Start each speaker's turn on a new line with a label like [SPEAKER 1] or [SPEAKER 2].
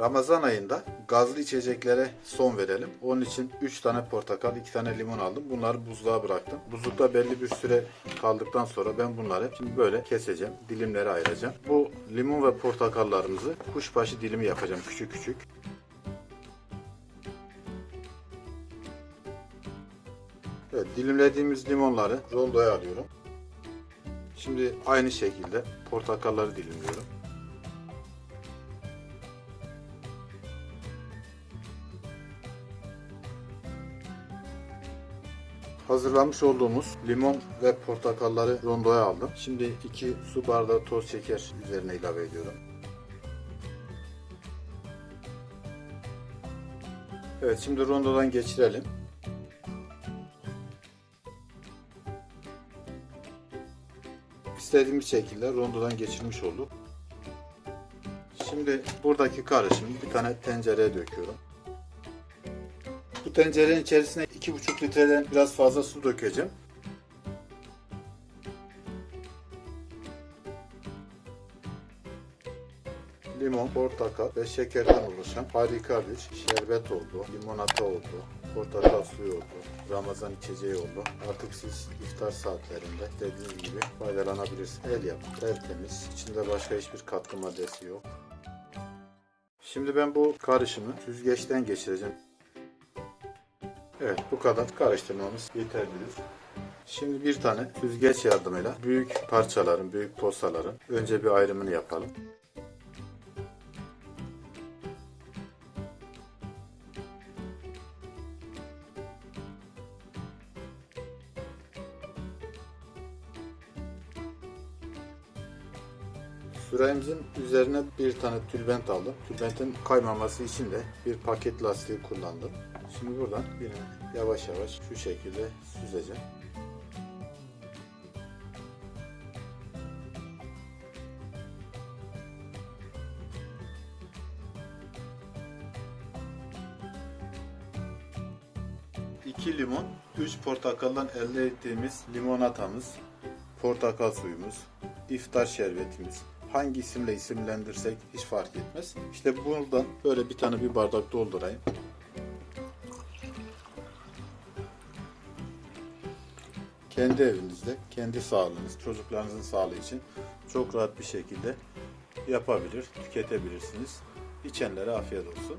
[SPEAKER 1] Ramazan ayında gazlı içeceklere son verelim. Onun için 3 tane portakal, 2 tane limon aldım. Bunları buzluğa bıraktım. Buzlukta belli bir süre kaldıktan sonra ben bunları şimdi böyle keseceğim. Dilimlere ayıracağım. Bu limon ve portakallarımızı kuşbaşı dilimi yapacağım küçük küçük. Evet, dilimlediğimiz limonları rondoya alıyorum. Şimdi aynı şekilde portakalları dilimliyorum. Hazırlamış olduğumuz limon ve portakalları rondoya aldım. Şimdi 2 su bardağı toz şeker üzerine ilave ediyorum. Evet şimdi rondodan geçirelim. İstediğimiz şekilde rondodan geçirmiş olduk. Şimdi buradaki karışımı bir tane tencereye döküyorum. Bu tencerenin içerisine 2,5 litreden biraz fazla su dökeceğim. Limon, portakal ve şekerden oluşan harika bir şerbet oldu, limonata oldu, portakal suyu oldu, Ramazan içeceği oldu. Artık siz iftar saatlerinde dediğiniz gibi faydalanabilirsiniz. El yapımı, tertemiz, içinde başka hiçbir katkı maddesi yok. Şimdi ben bu karışımı süzgeçten geçireceğim. Evet bu kadar karıştırmamız yeterlidir. Şimdi bir tane süzgeç yardımıyla büyük parçaların, büyük posaların önce bir ayrımını yapalım. Süremizin üzerine bir tane tülbent aldım. Tülbentin kaymaması için de bir paket lastiği kullandım. Şimdi buradan yine yavaş yavaş şu şekilde süzeceğim. İki limon, 3 portakaldan elde ettiğimiz limonatamız, portakal suyumuz, iftar şerbetimiz. Hangi isimle isimlendirsek hiç fark etmez. İşte buradan böyle bir tane bir bardak doldurayım. Kendi evinizde, kendi sağlığınız, çocuklarınızın sağlığı için çok rahat bir şekilde yapabilir, tüketebilirsiniz. İçenlere afiyet olsun.